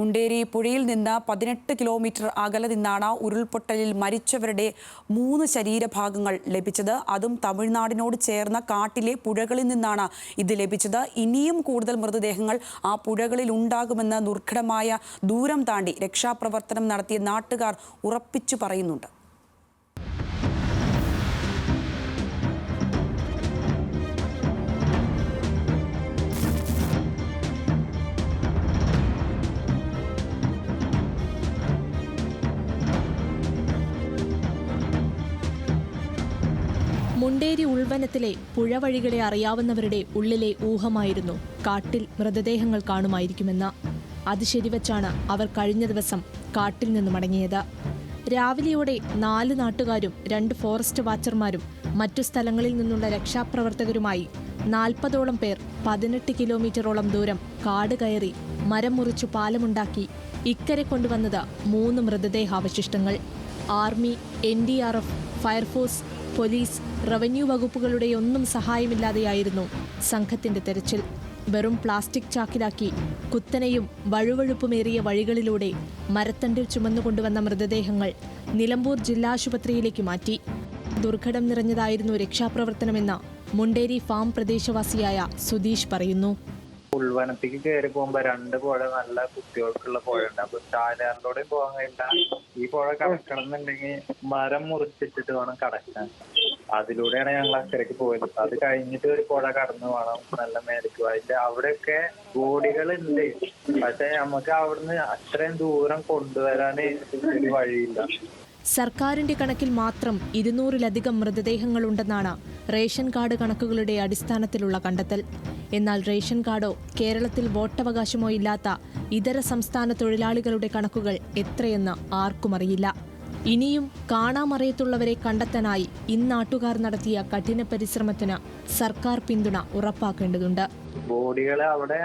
മുണ്ടേരി പുഴയിൽ നിന്ന് പതിനെട്ട് കിലോമീറ്റർ അകലെ നിന്നാണ് ഉരുൾപൊട്ടലിൽ മരിച്ചവരുടെ മൂന്ന് ശരീരഭാഗങ്ങൾ ലഭിച്ചത്. അതും തമിഴ്നാടിനോട് ചേർന്ന കാട്ടിലെ പുഴകളിൽ നിന്നാണ് ഇത് ലഭിച്ചത്. ഇനിയും കൂടുതൽ മൃതദേഹങ്ങൾ ആ പുഴകളിൽ ഉണ്ടാകുമെന്ന് ദുർഘടമായ ദൂരം താണ്ടി രക്ഷാപ്രവർത്തനം നടത്തിയ നാട്ടുകാർ ഉറപ്പിച്ചു പറയുന്നുണ്ട്. മുണ്ടേരി ഉൾവനത്തിലെ പുഴവഴികളെ അറിയാവുന്നവരുടെ ഉള്ളിലെ ഊഹമായിരുന്നു. കാട്ടിൽ മൃതദേഹങ്ങൾ കാണുമായിരിക്കുമെന്ന അത് ശരിവച്ചാണ് അവർ കഴിഞ്ഞ ദിവസം കാട്ടിൽ നിന്ന് മടങ്ങിയത്. രാവിലെയോടെ നാല് നാട്ടുകാരും രണ്ട് ഫോറസ്റ്റ് വാച്ചർമാരും മറ്റു സ്ഥലങ്ങളിൽ നിന്നുള്ള രക്ഷാപ്രവർത്തകരുമായി നാൽപ്പതോളം പേർ പതിനെട്ട് കിലോമീറ്ററോളം ദൂരം കാട് കയറി മരം മുറിച്ചു പാലമുണ്ടാക്കി ഇക്കരെ കൊണ്ടുവന്നത് മൂന്ന് മൃതദേഹാവശിഷ്ടങ്ങൾ. Army N D R F fire force police revenue വകുപ്പുകളുടെ ഒന്നും സഹായമില്ലാതെയായിരുന്നു സംഘത്തിന്റെ തെരച്ചിൽ. വെറും പ്ലാസ്റ്റിക് ചാക്കിലാക്കി കുത്തനെയും വഴുവഴുപ്പുമേറിയ വഴികളിലൂടെ മരത്തണ്ടിൽ ചുമന്നുകൊണ്ടുവന്ന മൃതദേഹങ്ങൾ നിലമ്പൂർ ജില്ലാശുപത്രിയിലേക്ക് മാറ്റി. ദുർഘടം നിറഞ്ഞതായിരുന്നു രക്ഷാപ്രവർത്തനമെന്ന് മുണ്ടേരി ഫാം പ്രദേശവാസിയായ സുധീഷ് പറയുന്നു. ഉൾവനത്തേക്ക് കയറി പോകുമ്പോ രണ്ട് പുഴ നല്ല കുട്ടികൾക്കുള്ള പുഴ ഉണ്ട് അപ്പൊ ചാലാറിലൂടെയും പോകാൻ കഴിയില്ല. ഈ പുഴ കടക്കണം എന്നുണ്ടെങ്കിൽ മരം മുറിച്ചിട്ടിട്ട് വേണം കടക്കാൻ. അതിലൂടെയാണ് ഞങ്ങൾ അക്കരയ്ക്ക് പോയത്. അത് കഴിഞ്ഞിട്ട് ഒരു പുഴ കടന്നു വേണം നല്ല മേലേക്ക്. അതിന്റെ അവിടെയൊക്കെ ബോഡികളുണ്ട് പക്ഷെ നമുക്ക് അവിടുന്ന് അത്രയും ദൂരം കൊണ്ടുവരാൻ ഒരു വഴിയില്ല. സർക്കാരിന്റെ കണക്കിൽ മാത്രം ഇരുന്നൂറിലധികം മൃതദേഹങ്ങളുണ്ടെന്നാണ് റേഷൻ കാർഡ് കണക്കുകളുടെ അടിസ്ഥാനത്തിലുള്ള കണ്ടെത്തൽ. എന്നാൽ റേഷൻ കാർഡോ കേരളത്തിൽ വോട്ടവകാശമോ ഇല്ലാത്ത ഇതര സംസ്ഥാന തൊഴിലാളികളുടെ കണക്കുകൾ എത്രയെന്ന് ആർക്കും അറിയില്ല. ഇനിയും കാണാമറിയത്തുള്ളവരെ കണ്ടെത്താനായി ഇന്നാട്ടുകാർ നടത്തിയ കഠിന പരിശ്രമത്തിന് സർക്കാർ പിന്തുണ ഉറപ്പാക്കേണ്ടതുണ്ട്. ബോഡികളെ അവിടെ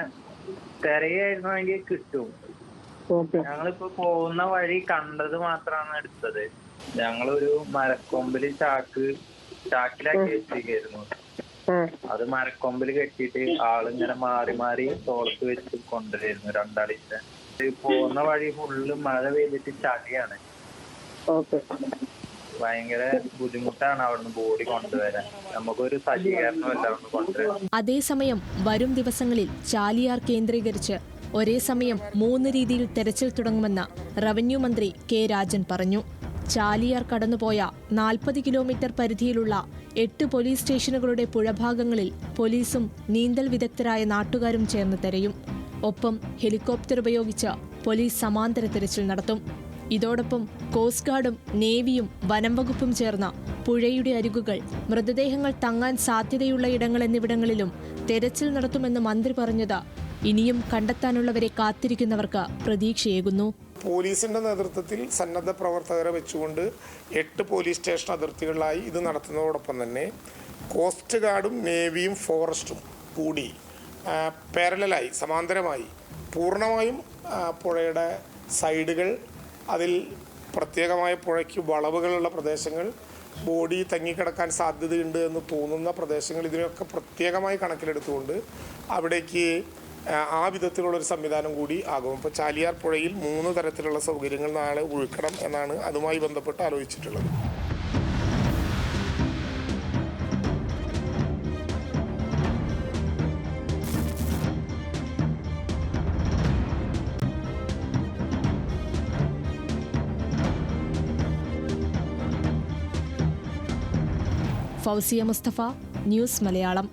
കിട്ടും. ഞങ്ങളിപ്പോ പോകുന്ന വഴി കണ്ടത് മാത്രമാണ് എടുത്തത്. ഞങ്ങളൊരു മരക്കൊമ്പിൽ ചാക്ക് ചാക്കിലാക്കി വെച്ചിരിക്കുന്നു അത് മരക്കൊമ്പിൽ കെട്ടിയിട്ട് ആളിങ്ങനെ മാറി മാറി തോളത്ത് വെച്ച് കൊണ്ടുവരുന്നു രണ്ടാളിച്ച പോകുന്ന വഴി ഫുള്ള് മഴ പെയ്തിട്ട് ചളിയാണ്. ഭയങ്കര ബുദ്ധിമുട്ടാണ് അവിടുന്ന് ബോഡി കൊണ്ടുവരാൻ. നമുക്കൊരു സജ്ജീകരണമല്ല അവിടുന്ന് കൊണ്ടുവരാൻ. അതേസമയം വരും ദിവസങ്ങളിൽ ചാലിയാർ കേന്ദ്രീകരിച്ച് ഒരേ സമയം മൂന്ന് രീതിയിൽ തെരച്ചിൽ തുടങ്ങുമെന്ന് റവന്യൂ മന്ത്രി കെ രാജൻ പറഞ്ഞു. ചാലിയാർ കടന്നുപോയ നാൽപ്പത് കിലോമീറ്റർ പരിധിയിലുള്ള എട്ട് പോലീസ് സ്റ്റേഷനുകളുടെ പുഴഭാഗങ്ങളിൽ പോലീസും നീന്തൽ വിദഗ്ധരായ നാട്ടുകാരും ചേർന്ന് തെരയും. ഒപ്പം ഹെലികോപ്റ്റർ ഉപയോഗിച്ച് പോലീസ് സമാന്തര തെരച്ചിൽ നടത്തും. ഇതോടൊപ്പം കോസ്റ്റ് ഗാർഡും നേവിയും വനം വകുപ്പും ചേർന്ന പുഴയുടെ അരികുകൾ മൃതദേഹങ്ങൾ തങ്ങാൻ സാധ്യതയുള്ള ഇടങ്ങൾ എന്നിവിടങ്ങളിലും തെരച്ചിൽ നടത്തുമെന്ന് മന്ത്രി പറഞ്ഞത് ഇനിയും കണ്ടെത്താനുള്ളവരെ കാത്തിരിക്കുന്നവർക്ക് പ്രതീക്ഷയേകുന്നു. പോലീസിന്റെ നേതൃത്വത്തിൽ സന്നദ്ധ പ്രവർത്തകരെ വെച്ചുകൊണ്ട് എട്ട് പോലീസ് സ്റ്റേഷൻ അതിർത്തികളിലായി ഇത് നടത്തുന്നതോടൊപ്പം തന്നെ കോസ്റ്റ് ഗാർഡും നേവിയും ഫോറസ്റ്റും കൂടി പാരലായി സമാന്തരമായി പൂർണമായും പുഴയുടെ സൈഡുകൾ അതിൽ പ്രത്യേകമായ പുഴയ്ക്ക് വളവുകളുള്ള പ്രദേശങ്ങൾ ബോഡി തങ്ങിക്കിടക്കാൻ സാധ്യതയുണ്ട് എന്ന് തോന്നുന്ന പ്രദേശങ്ങൾ ഇതിനൊക്കെ പ്രത്യേകമായി കണക്കിലെടുത്തുകൊണ്ട് അവിടേക്ക് ആ, വിധത്തിലുള്ളൊരു സംവിധാനം കൂടി ആകും. ഇപ്പോൾ ചാലിയാർ പുഴയിൽ മൂന്ന് തരത്തിലുള്ള സൗകര്യങ്ങൾ നാളെ ഒഴുക്കണം എന്നാണ് അതുമായി ബന്ധപ്പെട്ട് ആലോചിച്ചിട്ടുള്ളത്. ഫൗസിയ മുസ്തഫ ന്യൂസ് മലയാളം.